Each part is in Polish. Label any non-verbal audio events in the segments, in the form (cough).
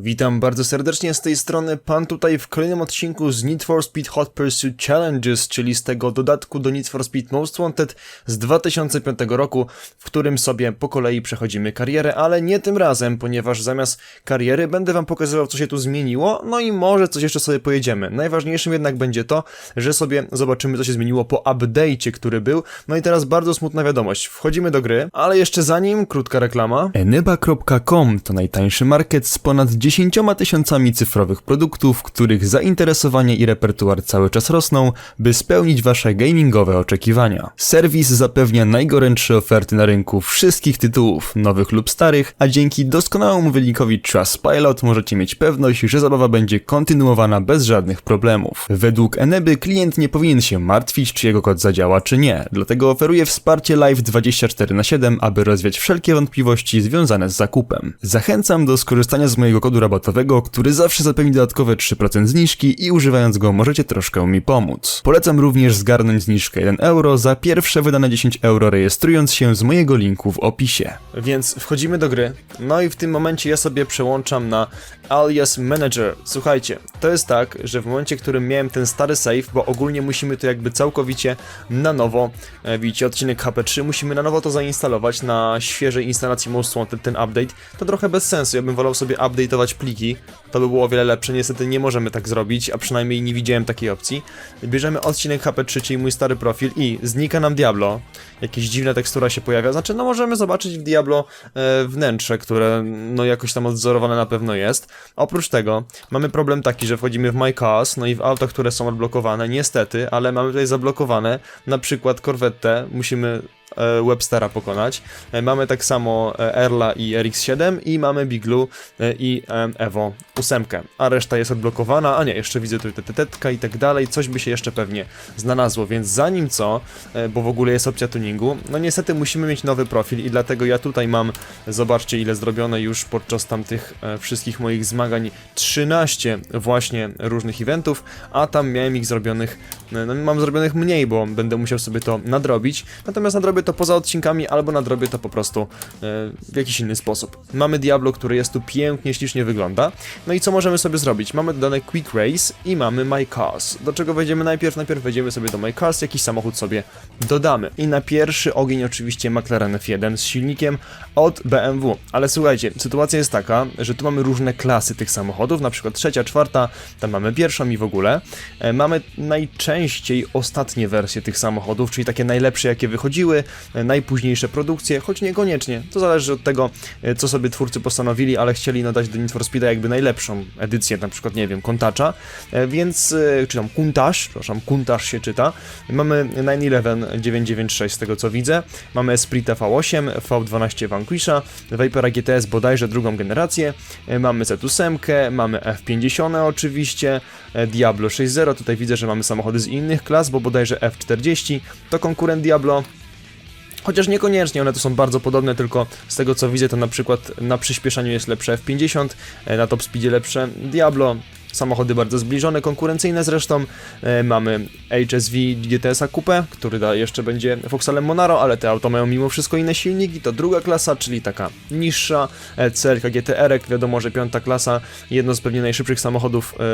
Witam bardzo serdecznie z tej strony, pan tutaj w kolejnym odcinku z Need for Speed Hot Pursuit Challenges, czyli z tego dodatku do Need for Speed Most Wanted z 2005 roku, w którym sobie po kolei przechodzimy karierę, ale nie tym razem, ponieważ zamiast kariery będę wam pokazywał co się tu zmieniło, no i może coś jeszcze sobie pojedziemy. Najważniejszym jednak będzie to, że sobie zobaczymy co się zmieniło po update'cie, który był, no i teraz bardzo smutna wiadomość, wchodzimy do gry, ale jeszcze zanim, krótka reklama. Eneba.com to najtańszy market z ponad 10 tysiącami cyfrowych produktów, których zainteresowanie i repertuar cały czas rosną, by spełnić wasze gamingowe oczekiwania. Serwis zapewnia najgorętsze oferty na rynku wszystkich tytułów, nowych lub starych, a dzięki doskonałemu wynikowi Trustpilot możecie mieć pewność, że zabawa będzie kontynuowana bez żadnych problemów. Według Eneby klient nie powinien się martwić, czy jego kod zadziała, czy nie, dlatego oferuje wsparcie live 24 na 7, aby rozwiać wszelkie wątpliwości związane z zakupem. Zachęcam do skorzystania z mojego kodu rabatowego, który zawsze zapewni dodatkowe 3% zniżki i używając go możecie troszkę mi pomóc. Polecam również zgarnąć zniżkę 1 euro za pierwsze wydane 10 euro rejestrując się z mojego linku w opisie. Więc wchodzimy do gry, no i w tym momencie ja sobie przełączam na alias manager. Słuchajcie, to jest tak, że w momencie, w którym miałem ten stary save, bo ogólnie musimy to jakby całkowicie na nowo, e, widzicie odcinek HP3, musimy na nowo to zainstalować na świeżej instalacji Most Wanted, ten update, to trochę bez sensu, ja bym wolał sobie update'ować pliki, to by było o wiele lepsze, niestety nie możemy tak zrobić, a przynajmniej nie widziałem takiej opcji. Bierzemy odcinek HP3, czyli mój stary profil i znika nam Diablo, jakieś dziwna tekstura się pojawia, znaczy no możemy zobaczyć w Diablo e, wnętrze, które no jakoś tam odzorowane na pewno jest. Oprócz tego mamy problem taki, że wchodzimy w My Cars, no i w auta, które są odblokowane, niestety, ale mamy tutaj zablokowane na przykład Corvette, musimy Webstera pokonać. E, Mamy tak samo e, Erla i RX-7 i mamy Biglu e, i e, Evo 8, a reszta jest odblokowana, a nie, jeszcze widzę tu tetetka i tak dalej, coś by się jeszcze pewnie znalazło, więc zanim co, e, bo w ogóle jest opcja tuningu, no niestety musimy mieć nowy profil i dlatego ja tutaj mam, zobaczcie ile zrobione już podczas tamtych e, wszystkich moich zmagań, 13 właśnie różnych eventów, a tam miałem ich zrobionych, e, no mam zrobionych mniej, bo będę musiał sobie to nadrobić, natomiast nadrobię to poza odcinkami, albo nadrobię to po prostu e, w jakiś inny sposób. Mamy Diablo, który jest tu pięknie, ślicznie wygląda, no i co możemy sobie zrobić? Mamy dodane Quick Race i mamy My Cars. Do czego wejdziemy najpierw? Najpierw wejdziemy sobie do My Cars, jakiś samochód sobie dodamy. I na pierwszy ogień oczywiście McLaren F1 z silnikiem od BMW. Ale słuchajcie, sytuacja jest taka, że tu mamy różne klasy tych samochodów, na przykład trzecia, czwarta, tam mamy pierwszą i w ogóle. E, Mamy najczęściej ostatnie wersje tych samochodów, czyli takie najlepsze jakie wychodziły, e, najpóźniejsze produkcje, choć niekoniecznie. To zależy od tego, e, co sobie twórcy postanowili, ale chcieli nadać do Need for Speeda jakby najlepszą edycję, na przykład, nie wiem, Kontacza, e, więc, czy tam Kuntaż, przepraszam, się czyta. Mamy 911 996 z tego co widzę, mamy Esprit V8, V12 Vanquisha, Vapora GTS bodajże drugą generację, mamy Z8, mamy F50 oczywiście, Diablo 6.0, tutaj widzę, że mamy samochody z innych klas, bo bodajże F40 to konkurent Diablo, Chociaż niekoniecznie, one to są bardzo podobne, tylko z tego co widzę, to na przykład na przyspieszaniu jest lepsze F50, e, na top speedzie lepsze Diablo, samochody bardzo zbliżone, konkurencyjne zresztą. E, mamy HSV GTS-a Coupe, który da, jeszcze będzie Vauxhallem Monaro, ale te auto mają mimo wszystko inne silniki, to druga klasa, czyli taka niższa, e, CLK GTR, wiadomo, że piąta klasa, jedno z pewnie najszybszych samochodów, e,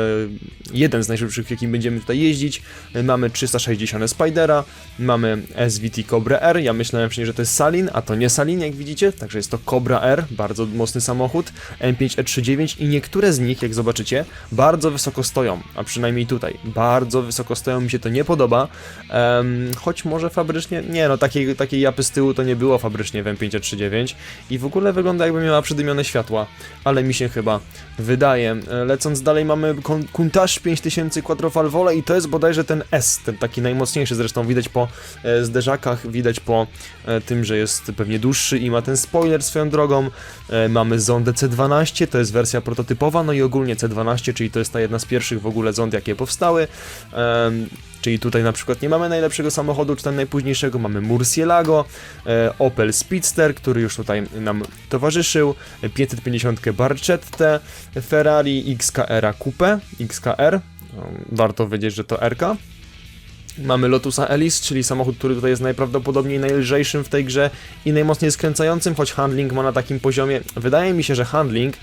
jeden z najszybszych, jakim będziemy tutaj jeździć. Mamy 360 Spidera, mamy SVT Cobra R, ja myślałem wcześniej, że to jest Salin, a to nie Salin, jak widzicie, także jest to Cobra R, bardzo mocny samochód, M5 E39 i niektóre z nich, jak zobaczycie, bardzo wysoko stoją, a przynajmniej tutaj, bardzo wysoko stoją, mi się to nie podoba, Em, choć może fabrycznie, nie no, takiej, takiej japy z tyłu to nie było fabrycznie w M5 E39 i w ogóle wygląda jakby miała przydymione światła, ale mi się chyba wydaje. E, Lecąc dalej mamy Countach 5000 Quattrofalvole i to jest bodajże ten S, ten taki najmocniejszy, zresztą widać po e, zderzakach, widać po e, tym, że jest pewnie dłuższy i ma ten spoiler swoją drogą. E, mamy zondę C12, to jest wersja prototypowa, no i ogólnie C12, czyli to jest ta jedna z pierwszych w ogóle zond, jakie powstały. Em, Czyli tutaj na przykład nie mamy najlepszego samochodu, czy ten najpóźniejszego, mamy Murcielago, e, Opel Speedster, który już tutaj nam towarzyszył, e, 550 Barchette, Ferrari XKR Coupe, XKR, warto wiedzieć, że to RK. Mamy Lotusa Elise, czyli samochód, który tutaj jest najprawdopodobniej najlżejszym w tej grze i najmocniej skręcającym, choć handling ma na takim poziomie. Wydaje mi się, że handling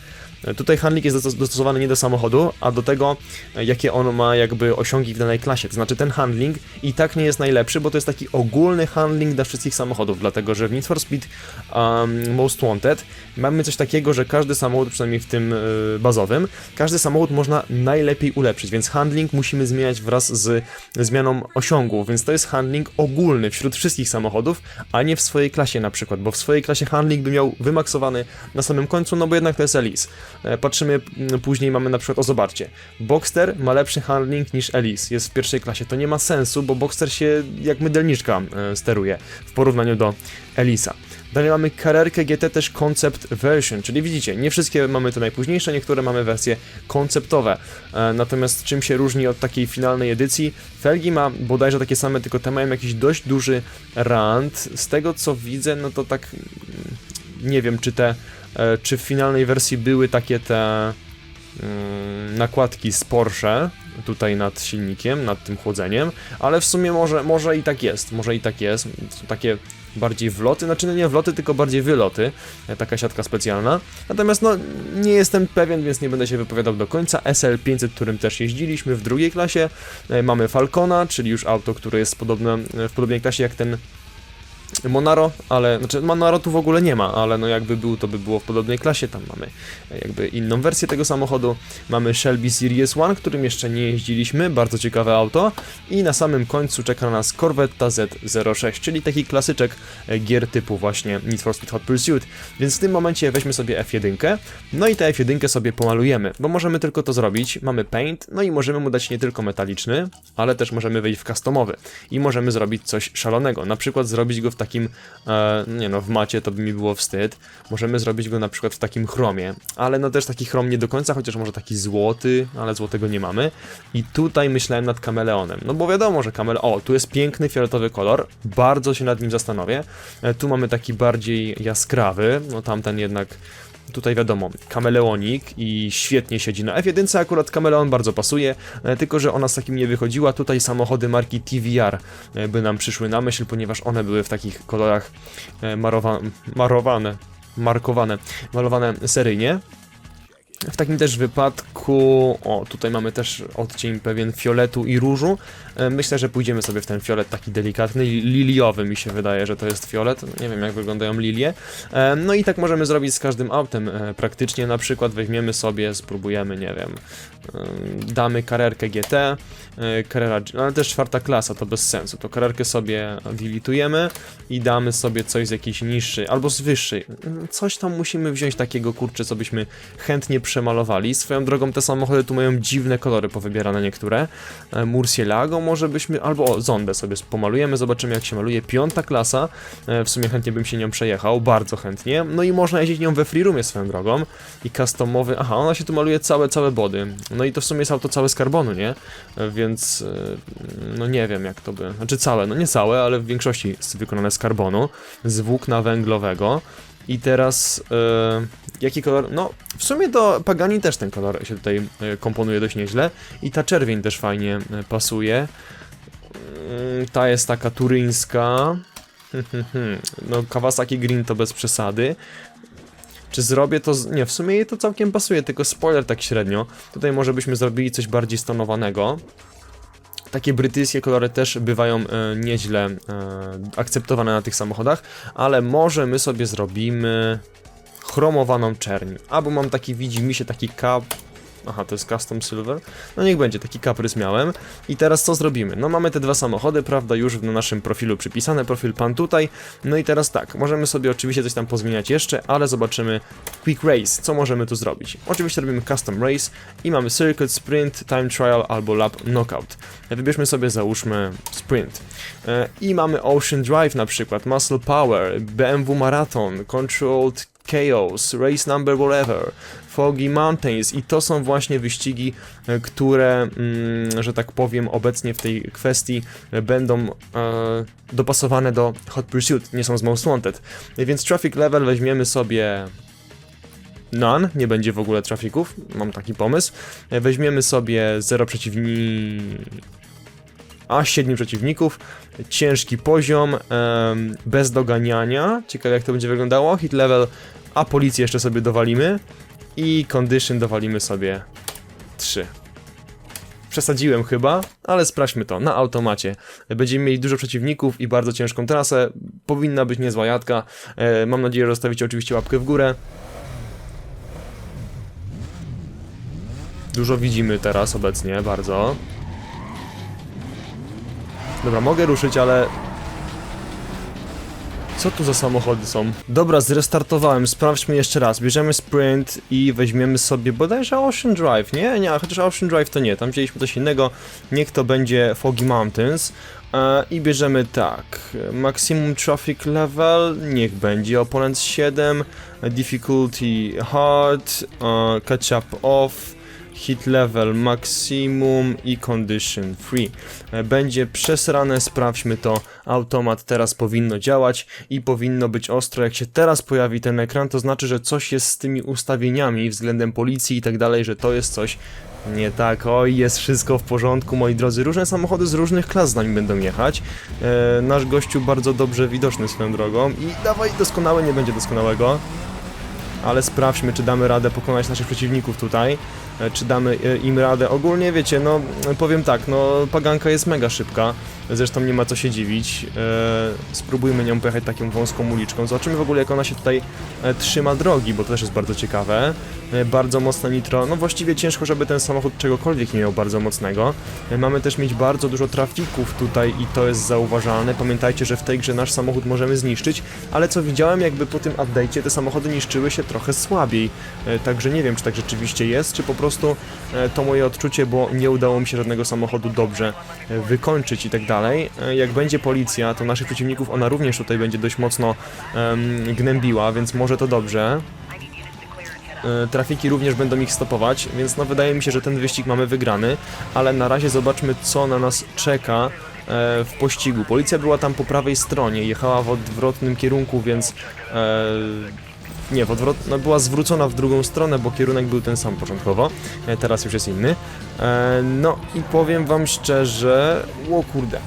Tutaj handling jest dostos- dostosowany nie do samochodu, a do tego, e, jakie on ma jakby osiągi w danej klasie. To znaczy ten handling i tak nie jest najlepszy, bo to jest taki ogólny handling dla wszystkich samochodów, dlatego że w Need for Speed um, Most Wanted mamy coś takiego, że każdy samochód, przynajmniej w tym y, bazowym, każdy samochód można najlepiej ulepszyć, więc handling musimy zmieniać wraz z zmianą osiągów, więc to jest handling ogólny wśród wszystkich samochodów, a nie w swojej klasie na przykład, bo w swojej klasie handling by miał wymaksowany na samym końcu, no bo jednak to jest Elise. E, Patrzymy mm, później, mamy na przykład, o zobaczcie, Boxster ma lepszy handling niż Elise, jest w pierwszej klasie, to nie ma sensu, bo Boxster się jak mydelniczka e, steruje w porównaniu do Elisa. Dalej mamy karerkę GT też Concept Version, czyli widzicie, nie wszystkie mamy te najpóźniejsze, niektóre mamy wersje konceptowe. E, natomiast czym się różni od takiej finalnej edycji? Felgi ma bodajże takie same, tylko te mają jakiś dość duży rand. Z tego co widzę, no to tak mm, nie wiem, czy te, czy w finalnej wersji były takie te mm, nakładki z Porsche tutaj nad silnikiem, nad tym chłodzeniem, ale w sumie może, może i tak jest, może i tak jest. Są takie bardziej wloty, znaczy no nie wloty, tylko bardziej wyloty, e, taka siatka specjalna. Natomiast no nie jestem pewien, więc nie będę się wypowiadał do końca. SL500, którym też jeździliśmy w drugiej klasie. E, Mamy Falcona, czyli już auto, które jest podobne, e, w podobnej klasie jak ten Monaro, ale, znaczy Monaro tu w ogóle nie ma, ale no jakby był, to by było w podobnej klasie, tam mamy jakby inną wersję tego samochodu, mamy Shelby Series 1, którym jeszcze nie jeździliśmy, bardzo ciekawe auto. I na samym końcu czeka na nas Corvette Z06, czyli taki klasyczek e, gier typu właśnie Need for Speed Hot Pursuit, więc w tym momencie weźmy sobie F1, no i tę F1 sobie pomalujemy, bo możemy tylko to zrobić, mamy paint, no i możemy mu dać nie tylko metaliczny, ale też możemy wejść w customowy. I możemy zrobić coś szalonego, na przykład zrobić go w takim, e, nie no, w macie to by mi było wstyd. Możemy zrobić go na przykład w takim chromie, ale no też taki chrom nie do końca, chociaż może taki złoty, ale złotego nie mamy. I tutaj myślałem nad kameleonem, no bo wiadomo, że kamele... O, tu jest piękny fioletowy kolor, bardzo się nad nim zastanowię. E, tu mamy taki bardziej jaskrawy, no tamten jednak Tutaj wiadomo, kameleonik i świetnie siedzi na F1, akurat kameleon bardzo pasuje, e, tylko że ona z takim nie wychodziła. Tutaj samochody marki TVR e, by nam przyszły na myśl, ponieważ one były w takich kolorach e, marowa marowane, markowane, malowane seryjnie. W takim też wypadku, o tutaj mamy też odcień pewien fioletu i różu. E, Myślę, że pójdziemy sobie w ten fiolet taki delikatny, li- liliowy mi się wydaje, że to jest fiolet. Nie wiem jak wyglądają lilie. E, No i tak możemy zrobić z każdym autem e, praktycznie. Na przykład weźmiemy sobie, spróbujemy, nie wiem, damy karerkę GT, Carrera, no ale też czwarta klasa, to bez sensu. To karerkę sobie dilitujemy i damy sobie coś z jakiejś niższej albo z wyższej. Coś tam musimy wziąć takiego, kurczę, co byśmy chętnie przemalowali. Swoją drogą te samochody tu mają dziwne kolory powybierane niektóre. Murcielago może byśmy, albo o, Zondę sobie pomalujemy, zobaczymy jak się maluje. Piąta klasa, e, w sumie chętnie bym się nią przejechał, bardzo chętnie. No i można jeździć nią we free roomie swoją drogą. I customowy, aha, ona się tu maluje całe, całe body. No i to w sumie jest auto całe z karbonu, nie? E, Więc, e, no nie wiem jak to by, znaczy całe, no nie całe, ale w większości jest wykonane z karbonu, z włókna węglowego. I teraz, e, jaki kolor? No, w sumie to Pagani też ten kolor się tutaj e, komponuje dość nieźle. I ta czerwień też fajnie e, pasuje. Mm, Ta jest taka turyńska. (laughs) No, Kawasaki Green to bez przesady. Czy zrobię to? Z... Nie, w sumie jej to całkiem pasuje, tylko spoiler tak średnio. Tutaj może byśmy zrobili coś bardziej stonowanego. Takie brytyjskie kolory też bywają e, nieźle e, akceptowane na tych samochodach, ale może my sobie zrobimy chromowaną czerń. Albo mam taki, widzi mi się taki kap. Aha, to jest custom silver. No niech będzie, taki kaprys miałem. I teraz co zrobimy? No mamy te dwa samochody, prawda, już na naszym profilu przypisane, profil pan tutaj. No i teraz tak, możemy sobie oczywiście coś tam pozmieniać jeszcze, ale zobaczymy Quick Race, co możemy tu zrobić. Oczywiście robimy Custom Race i mamy Circuit, Sprint, Time Trial albo Lap Knockout. Wybierzmy sobie, załóżmy Sprint. E, I mamy Ocean Drive na przykład, Muscle Power, BMW Marathon, Controlled Chaos, Race Number Whatever, Foggy Mountains i to są właśnie wyścigi, e, które, mm, że tak powiem, obecnie w tej kwestii będą e, dopasowane do Hot Pursuit, nie są z Most Wanted. Więc Traffic Level weźmiemy sobie None, nie będzie w ogóle trafików, mam taki pomysł. E, Weźmiemy sobie 0 przeciwni... A 7 przeciwników, ciężki poziom, em, bez doganiania. Ciekawe jak to będzie wyglądało. Hit level, a policję jeszcze sobie dowalimy. I condition dowalimy sobie 3. Przesadziłem chyba, ale sprawdźmy to na automacie. Będziemy mieli dużo przeciwników i bardzo ciężką trasę. Powinna być niezła jadka. E, mam nadzieję, że zostawicie oczywiście łapkę w górę. Dużo widzimy teraz obecnie, bardzo. Dobra, mogę ruszyć, ale... Co tu za samochody są? Dobra, zrestartowałem, sprawdźmy jeszcze raz. Bierzemy sprint i weźmiemy sobie bodajże Ocean Drive, nie? Nie, chociaż Ocean Drive to nie, tam wzięliśmy coś innego. Niech to będzie Foggy Mountains. E, I bierzemy tak, maximum traffic level, niech będzie opponent 7, difficulty hard, e, catch up off, hit level maximum i condition free. E, Będzie przesrane, sprawdźmy to. Automat teraz powinno działać i powinno być ostro. Jak się teraz pojawi ten ekran, to znaczy, że coś jest z tymi ustawieniami względem policji i tak dalej, że to jest coś nie tak. Oj, jest wszystko w porządku, moi drodzy. Różne samochody z różnych klas z nami będą jechać. E, nasz gościu bardzo dobrze widoczny swoją drogą i dawaj, doskonały nie będzie doskonałego. Ale sprawdźmy, czy damy radę pokonać naszych przeciwników tutaj czy damy e, im radę. Ogólnie wiecie, no powiem tak, no paganka jest mega szybka, zresztą nie ma co się dziwić. E, spróbujmy nią pojechać taką wąską uliczką. Zobaczymy w ogóle jak ona się tutaj e, trzyma drogi, bo to też jest bardzo ciekawe. E, bardzo mocne nitro, no właściwie ciężko, żeby ten samochód czegokolwiek nie miał bardzo mocnego. E, mamy też mieć bardzo dużo trafików tutaj i to jest zauważalne. Pamiętajcie, że w tej grze nasz samochód możemy zniszczyć, ale co widziałem, jakby po tym update'cie te samochody niszczyły się trochę słabiej. E, Także nie wiem, czy tak rzeczywiście jest, czy po prostu e, to moje odczucie, bo nie udało mi się żadnego samochodu dobrze e, wykończyć i tak dalej. E, Jak będzie policja, to naszych przeciwników ona również tutaj będzie dość mocno em, gnębiła, więc może to dobrze. Trafiki również będą ich stopować, więc no wydaje mi się, że ten wyścig mamy wygrany, ale na razie zobaczmy co na nas czeka w pościgu. Policja była tam po prawej stronie, jechała w odwrotnym kierunku, więc nie, w odwrot, no była zwrócona w drugą stronę, bo kierunek był ten sam początkowo, e, teraz już jest inny. E, no i powiem wam szczerze, o kurde,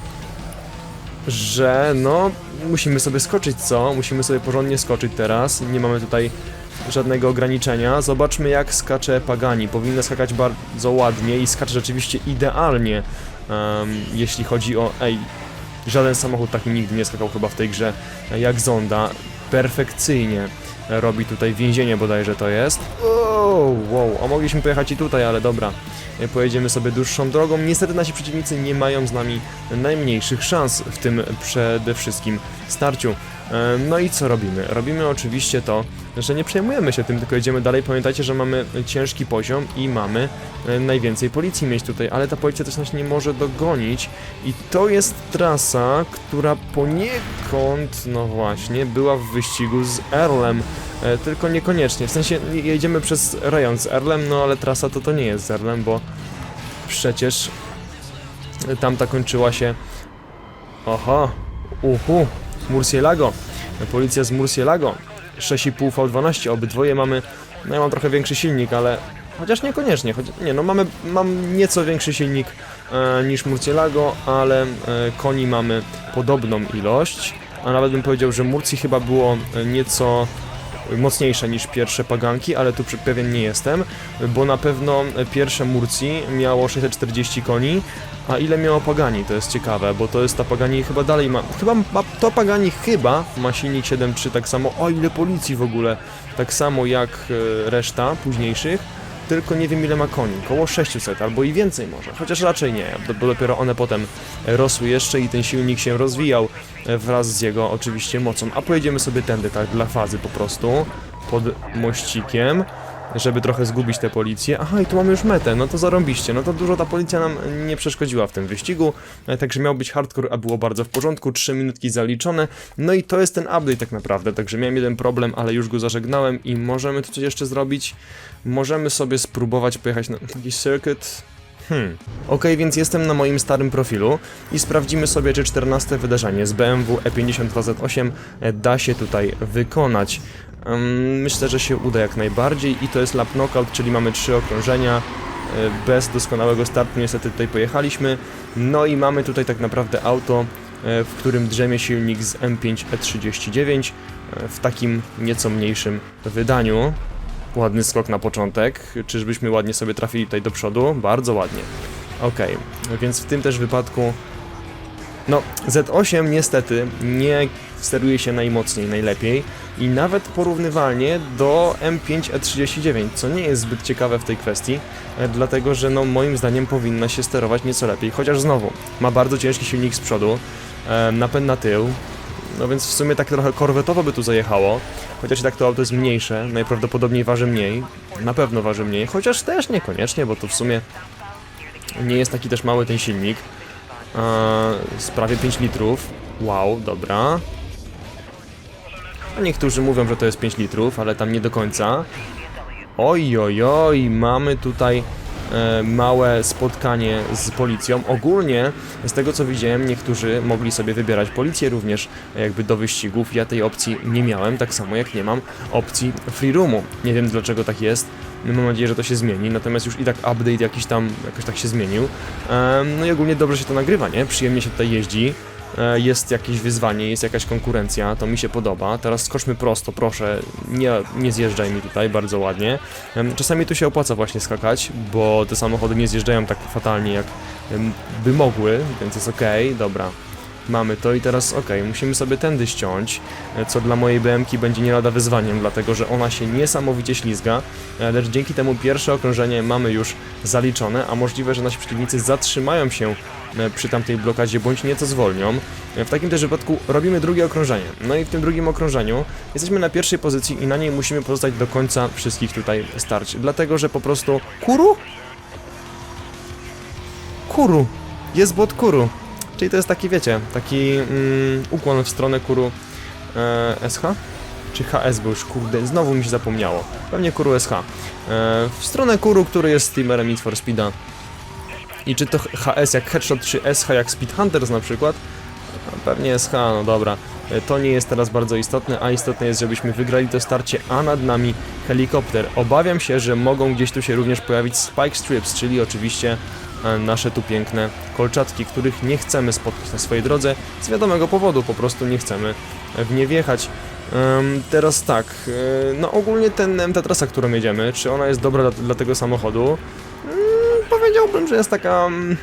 że no musimy sobie skoczyć, co? Musimy sobie porządnie skoczyć teraz, nie mamy tutaj żadnego ograniczenia. Zobaczmy jak skacze Pagani. Powinna skakać bardzo ładnie i skacze rzeczywiście idealnie, em, jeśli chodzi o... Ej, żaden samochód taki nigdy nie skakał chyba w tej grze e, jak Zonda. Perfekcyjnie robi tutaj więzienie bodajże to jest. O, wow, a mogliśmy pojechać i tutaj, ale dobra. E, Pojedziemy sobie dłuższą drogą. Niestety nasi przeciwnicy nie mają z nami najmniejszych szans w tym przede wszystkim starciu. E, No i co robimy? Robimy oczywiście to, że nie przejmujemy się tym, tylko jedziemy dalej. Pamiętajcie, że mamy ciężki poziom i mamy e, najwięcej policji mieć tutaj, ale ta policja też nas nie może dogonić. I to jest trasa, która poniekąd, no właśnie, była w wyścigu z Erlem, e, tylko niekoniecznie, w sensie jedziemy przez rejon z Erlem, no ale trasa to to nie jest z Erlem, bo przecież tamta kończyła się... Oho, uhu, Murcielago, policja z Murcielago, 6,5 V12, obydwoje mamy, no ja mam trochę większy silnik, ale chociaż niekoniecznie, choć, nie no mamy, mam nieco większy silnik e, niż Murcielago, ale e, koni mamy podobną ilość, a nawet bym powiedział, że Murci chyba było e, nieco mocniejsze niż pierwsze paganki, ale tu pewien nie jestem, bo na pewno pierwsze Murci miało 640 koni, a ile miało Pagani, to jest ciekawe, bo to jest ta Pagani chyba dalej ma, chyba ma, to Pagani chyba ma silnik 7.3 tak samo, o ile policji w ogóle, tak samo jak e, reszta późniejszych, tylko nie wiem ile ma koni, koło 600 albo i więcej może, chociaż raczej nie, bo dopiero one potem rosły jeszcze i ten silnik się rozwijał e, wraz z jego oczywiście mocą, a pojedziemy sobie tędy tak dla fazy po prostu, pod mościkiem, żeby trochę zgubić tę policję. Aha, i tu mamy już metę, no to zarąbiście, no to dużo ta policja nam nie przeszkodziła w tym wyścigu, e, także miał być hardcore, a było bardzo w porządku, 3 minutki zaliczone, no i to jest ten update tak naprawdę, także miałem jeden problem, ale już go zażegnałem i możemy tu coś jeszcze zrobić, możemy sobie spróbować pojechać na jakiś circuit, Hmm. Ok, więc jestem na moim starym profilu i sprawdzimy sobie, czy 14 wydarzenie z BMW E52Z8 e, da się tutaj wykonać. Myślę, że się uda jak najbardziej i to jest lap knockout, czyli mamy trzy okrążenia. e, Bez doskonałego startu niestety tutaj pojechaliśmy. No i mamy tutaj tak naprawdę auto, e, w którym drzemie silnik z M5 E39 e, w takim nieco mniejszym wydaniu. Ładny skok na początek. Czyżbyśmy ładnie sobie trafili tutaj do przodu? Bardzo ładnie. Okej, więc w tym też wypadku no, Z8 niestety nie steruje się najmocniej, najlepiej i nawet porównywalnie do M5 E39, co nie jest zbyt ciekawe w tej kwestii, e, dlatego że no moim zdaniem powinna się sterować nieco lepiej, chociaż znowu ma bardzo ciężki silnik z przodu, e, napęd na tył, no więc w sumie tak trochę korwetowo by tu zajechało, chociaż i tak to auto jest mniejsze, najprawdopodobniej waży mniej, na pewno waży mniej, chociaż też niekoniecznie, bo to w sumie nie jest taki też mały ten silnik. Eee, z prawie 5 litrów. Wow, dobra. A Niektórzy mówią, że to jest 5 litrów, ale tam nie do końca. Oj, oj, oj, mamy tutaj e, małe spotkanie z policją. Ogólnie, z tego co widziałem, niektórzy mogli sobie wybierać policję również e, jakby do wyścigów. Ja tej opcji nie miałem, tak samo jak nie mam opcji free roomu. Nie wiem dlaczego tak jest. Mam nadzieję, że to się zmieni, natomiast już i tak update jakiś tam jakoś tak się zmienił. Em, no i ogólnie dobrze się to nagrywa, nie? Przyjemnie się tutaj jeździ. E, Jest jakieś wyzwanie, jest jakaś konkurencja, to mi się podoba. Teraz skoczmy prosto, proszę, nie, nie zjeżdżaj mi tutaj, bardzo ładnie. Czasami tu się opłaca właśnie skakać, bo te samochody nie zjeżdżają tak fatalnie, jak by mogły, więc jest ok, dobra. Mamy to i teraz ok, musimy sobie tędy ściąć, e, co dla mojej BMki będzie nie lada wyzwaniem, dlatego że ona się niesamowicie ślizga, e, lecz dzięki temu pierwsze okrążenie mamy już zaliczone, a możliwe, że nasi przeciwnicy zatrzymają się przy tamtej blokadzie bądź nieco zwolnią. E, W takim też wypadku robimy drugie okrążenie. No i w tym drugim okrążeniu jesteśmy na pierwszej pozycji i na niej musimy pozostać do końca wszystkich tutaj starć, dlatego że po prostu... Kuru? Kuru! Jest bot Kuru. Czyli to jest taki, wiecie, taki mm, ukłon w stronę kuru e, SH? Czy HS był już, kurde, znowu mi się zapomniało. Pewnie kuru SH. E, w stronę kuru, który jest streamerem Need for Speeda. I czy to HS jak Headshot, czy SH jak Speed Hunters na przykład? No, pewnie SH, no dobra. E, To nie jest teraz bardzo istotne, a istotne jest, żebyśmy wygrali to starcie, a nad nami helikopter. Obawiam się, że mogą gdzieś tu się również pojawić Spike Strips, czyli oczywiście e, nasze tu piękne kolczatki, których nie chcemy spotkać na swojej drodze z wiadomego powodu, po prostu nie chcemy w nie wjechać. Em, teraz tak, e, no ogólnie ten, ta trasa, którą jedziemy, czy ona jest dobra dla, dla tego samochodu? Powiedziałbym, że jest taka mm,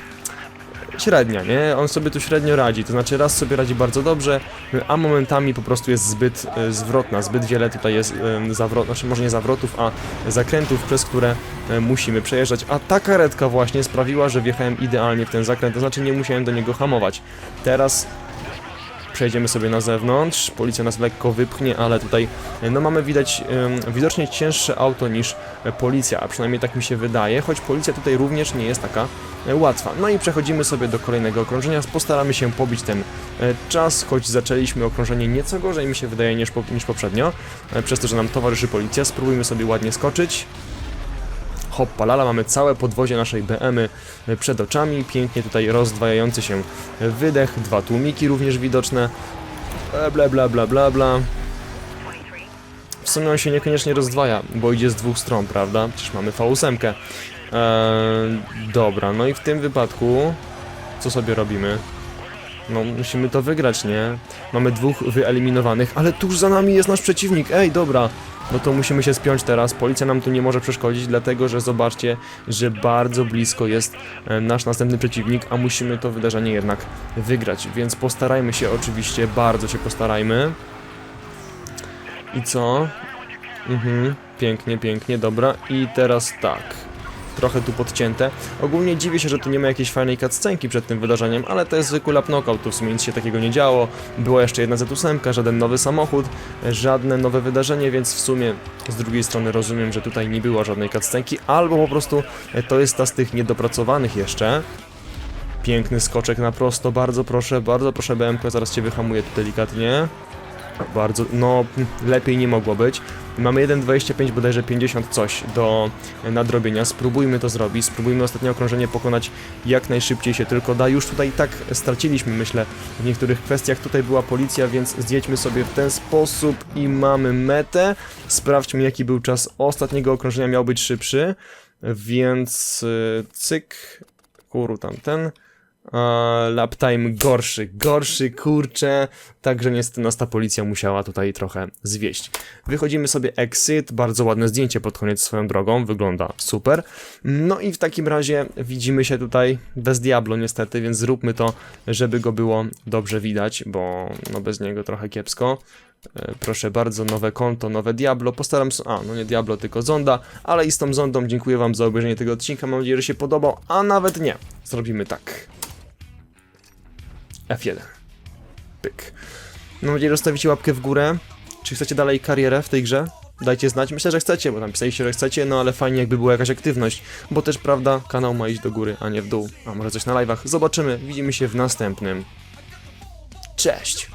średnia, nie? On sobie tu średnio radzi, to znaczy raz sobie radzi bardzo dobrze, a momentami po prostu jest zbyt e, zwrotna, zbyt wiele tutaj jest e, zawrot, znaczy może nie zawrotów, a zakrętów, przez które e, musimy przejeżdżać, a ta karetka właśnie sprawiła, że wjechałem idealnie w ten zakręt, to znaczy nie musiałem do niego hamować. Teraz przejdziemy sobie na zewnątrz, policja nas lekko wypchnie, ale tutaj e, no mamy widać widocznie cięższe auto niż policja, a przynajmniej tak mi się wydaje, choć policja tutaj również nie jest taka e, łatwa. No i przechodzimy sobie do kolejnego okrążenia, postaramy się pobić ten e, czas, choć zaczęliśmy okrążenie nieco gorzej mi się wydaje niż, po, niż poprzednio, przez to, że nam towarzyszy policja, spróbujmy sobie ładnie skoczyć. Hoppalala, mamy całe podwozie naszej BM-y przed oczami, pięknie tutaj rozdwajający się wydech, dwa tłumiki również widoczne, bla bla bla bla bla. W sumie on się niekoniecznie rozdwaja, bo idzie z dwóch stron, prawda? Przecież mamy V8. Eee, dobra, no i w tym wypadku co sobie robimy? No, musimy to wygrać, nie? Mamy dwóch wyeliminowanych, ale tuż za nami jest nasz przeciwnik. Ej, dobra. No to musimy się spiąć teraz. Policja nam tu nie może przeszkodzić, dlatego że zobaczcie, że bardzo blisko jest e, nasz następny przeciwnik, a musimy to wydarzenie jednak wygrać. Więc postarajmy się oczywiście, bardzo się postarajmy. I co? Mhm, pięknie, pięknie, dobra. I teraz tak. Trochę tu podcięte. Ogólnie dziwię się, że tu nie ma jakiejś fajnej cutscenki przed tym wydarzeniem, ale to jest zwykły lap tu w sumie nic się takiego nie działo. Była jeszcze jedna Z8, żaden nowy samochód, żadne nowe wydarzenie, więc w sumie z drugiej strony rozumiem, że tutaj nie było żadnej cutscenki, albo po prostu to jest ta z tych niedopracowanych jeszcze. Piękny skoczek na prosto, bardzo proszę, bardzo proszę BMK, zaraz cię wyhamuję tu delikatnie. Bardzo, no lepiej nie mogło być. Mamy 1,25 bodajże 50 coś do nadrobienia. Spróbujmy to zrobić, spróbujmy ostatnie okrążenie pokonać jak najszybciej się tylko da. Już tutaj tak straciliśmy, myślę, w niektórych kwestiach. Tutaj była policja, więc zjedźmy sobie w ten sposób i mamy metę. Sprawdźmy jaki był czas ostatniego okrążenia, miał być szybszy. Więc y, cyk, kuru tamten. E, lap time gorszy, gorszy, kurczę. Także niestety nas ta policja musiała tutaj trochę zwieść. Wychodzimy sobie exit, bardzo ładne zdjęcie pod koniec swoją drogą, wygląda super. No i w takim razie widzimy się tutaj bez Diablo niestety, więc zróbmy to, żeby go było dobrze widać, bo no bez niego trochę kiepsko. E, Proszę bardzo, nowe konto, nowe Diablo. Postaram się. A, no nie Diablo, tylko Zonda, ale i z tą Zondą dziękuję Wam za obejrzenie tego odcinka. Mam nadzieję, że się podobał, a nawet nie. Zrobimy tak. F1. Pyk. Mam nadzieję, że zostawicie łapkę w górę. Czy chcecie dalej karierę w tej grze? Dajcie znać. Myślę, że chcecie, bo tam pisaliście, że chcecie, no ale fajnie jakby była jakaś aktywność, bo też, prawda, kanał ma iść do góry, a nie w dół. A może coś na live'ach. Zobaczymy. Widzimy się w następnym. Cześć!